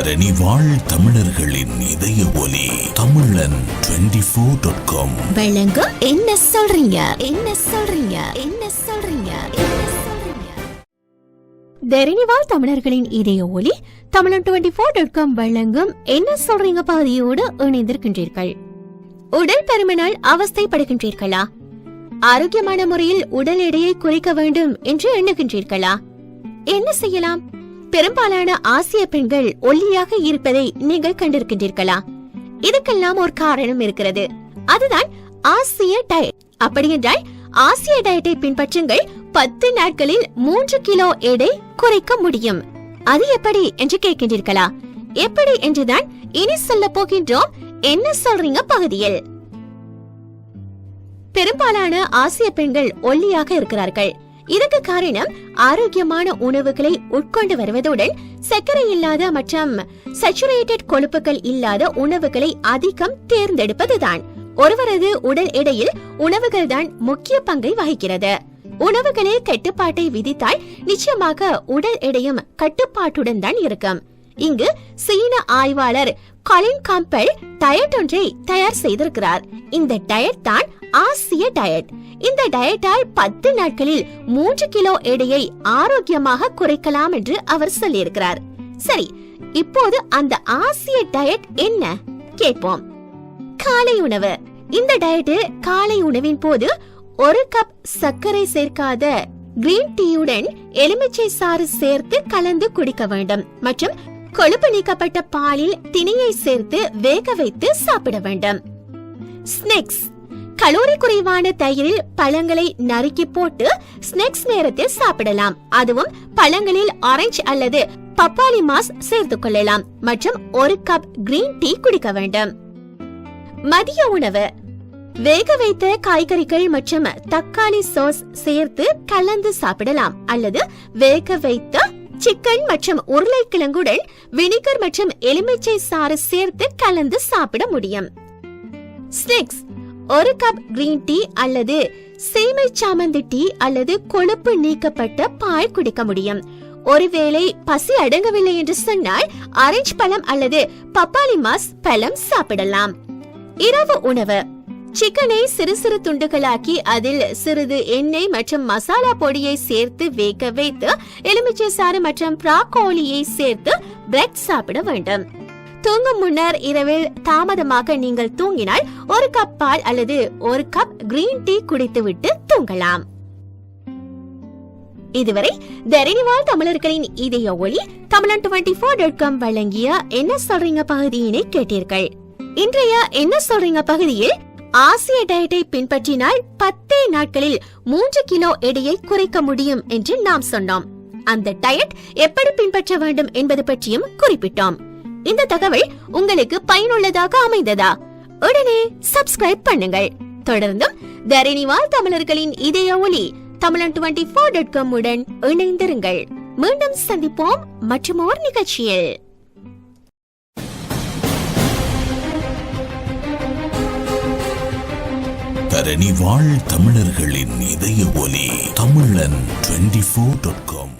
தரணி வாழ் தமிழர்களின் இதய ஒலி தமிழன் டுவெண்டி ஃபோர் டாட் காம் வழங்கும் என்ன சொல்றீங்க? என்ன சொல்றீங்க? என்ன சொல்றீங்க? தெரிணிவால் தமிழர்களின் இதய ஒலி தமிழன் டுவெண்டி ஃபோர் டாட் காம் வழங்கும் என்ன சொல்றீங்க பகுதியோடு இணைந்திருக்கின்றீர்கள். உடல் பருமனால் அவஸ்தைப்படுகின்றீர்களா? ஆரோக்கியமான முறையில் உடல் எடையை குறைக்க வேண்டும் என்று எண்ணுகின்றீர்களா? என்ன செய்யலாம்? பெரும்பாலான ஆசிய பெண்கள் ஒல்லியாக இருப்பதை நீங்கள் கண்டிருக்கின்றீர்களா? இதுக்கெல்லாம் ஒரு காரணம் இருக்கிறது. அதுதான் ஆசிய டயட் அப்படியென்றால் ஆசிய டயட்டை பின்பற்றுங்கள். பத்து நாட்களில் மூன்று கிலோ எடை குறைக்க முடியும். அது எப்படி என்று கேட்கின்றீர்களா? எப்படி என்றுதான் இனி சொல்ல போகின்றோம். என்ன சொல்றீங்க பகுதியில்? பெரும்பாலான ஆசிய பெண்கள் ஒல்லியாக இருக்கிறார்கள். இதற்கு காரணம் ஆரோக்கியமான உணவுகளை உட்கொண்டு வருவதுடன் சர்க்கரை இல்லாத மற்றும் சச்சுரேட்டட் கொழுப்புகள் இல்லாத உணவுகளை அதிகம் தேர்ந்தெடுப்பதுதான். ஒருவரது உடல் எடையில் உணவுகள் தான் முக்கிய பங்கை வகிக்கிறது. உணவுகளே கட்டுப்பாட்டை விதித்தால் நிச்சயமாக உடல் எடையும் கட்டுப்பாட்டுடன் தான் இருக்கும். இங்கு சீன ஆய்வாளர் கலின் காம்பல் டயட் ஒன்றை தயார் செய்திருக்கிறார். இந்த டயட் தான் ஆசிய டயட் இந்த டயட்டால் பத்து நாட்களில் மூன்று கிலோ எடையை ஆரோக்கியமாக குறைக்கலாம் என்று அவர் சொல்லியிருக்கிறார். சரி இப்போது அந்த ஆசிய டயட் என்ன? கேட்போம். காலை உணவு. இந்த டயட்டு காலை உணவின் போது ஒரு கப் சர்க்கரை சேர்க்காத கிரீன் டீயுடன் எலுமிச்சை சாறு சேர்த்து கலந்து குடிக்க வேண்டும் மற்றும் கொழுப்பு நீக்கப்பட்ட பாலில் திணையை சேர்த்து வேக வைத்து சாப்பிட வேண்டும். ஸ்நேக்ஸ் கலோரி குறைவான தயிரில் பழங்களை நறுக்கி போட்டு ஸ்நாக்ஸ் நேரத்தில் சாப்பிடலாம். அதுவும் பழங்களில் ஆரஞ்சு அல்லது பப்பாளி மாஸ் சேர்த்து கொள்ளலாம் மற்றும் ஒரு கப் கிரீன் டீ குடிக்க வேண்டும். மதிய உணவு. வேக வைத்த காய்கறிகள் மற்றும் தக்காளி சாஸ் சேர்த்து கலந்து சாப்பிடலாம் அல்லது வேக வைத்த சிக்கன் மற்றும் உருளைக்கிழங்குடன் வினிகர் மற்றும் எலுமிச்சை சாறு சேர்த்து கலந்து சாப்பிட முடியும். ஸ்நாக்ஸ் ஒரு கப் கிரீன் டீ அல்லது சேமை சாமந்தி டீ அல்லது கொழுப்பு நீக்கப்பட்ட பால் குடிக்க முடியும். ஒருவேளை பசி அடங்கவில்லை என்று சொன்னால் ஆரஞ்சு பழம் அல்லது பப்பாளி மாஸ் பழம் சாப்பிடலாம். இரவு உணவு. சிக்கனை சிறு சிறு துண்டுகளாக்கி அதில் சிறிது எண்ணெய் மற்றும் மசாலா பொடியை சேர்த்து வேக வைத்து எலுமிச்சை சாறு மற்றும் பிராக்கோலியை சேர்த்து பிரெட் சாப்பிட வேண்டும். தூங்கும் முன்னர் இரவில் தாமதமாக நீங்கள் தூங்கினால் ஒரு கப் பால் அல்லது ஒரு கப் கிரீன் டீ குடித்துவிட்டு தூங்கலாம். இதுவரை தரணிவால் தமிழர்களின் இதய ஒளி தமிழன் டுவெண்டி ஃபோர் டாட் காம் வழங்கிய என்ன சொல்றீங்க பகுதியினை கேட்டீர்கள். இன்றைய என்ன சொல்றீங்க பகுதியில் ஆசிய டயட்டை பின்பற்றினால் பத்தே நாட்களில் மூன்று கிலோ எடையை குறைக்க முடியும் என்று நாம் சொன்னோம். அந்த டயட் எப்படி பின்பற்ற வேண்டும் என்பது பற்றியும் குறிப்பிட்டோம். இந்த தகவல் உங்களுக்கு பயனுள்ளதாக அமைந்ததா? உடனே சப்ஸ்கிரைப் பண்ணுங்கள். தொடர்ந்தும் தரணிவால் தமிழர்களின் இதய ஒளி தமிழன் டுவெண்டி ஃபோர் டாட் காம் உடன் இணைந்திருங்கள். மீண்டும் சந்திப்போம் மற்றும் ஓர் நிகழ்ச்சியில். தரணி வாழ் தமிழர்களின் இதய ஒலி தமிழன் டுவெண்டி ஃபோர் டாட் காம்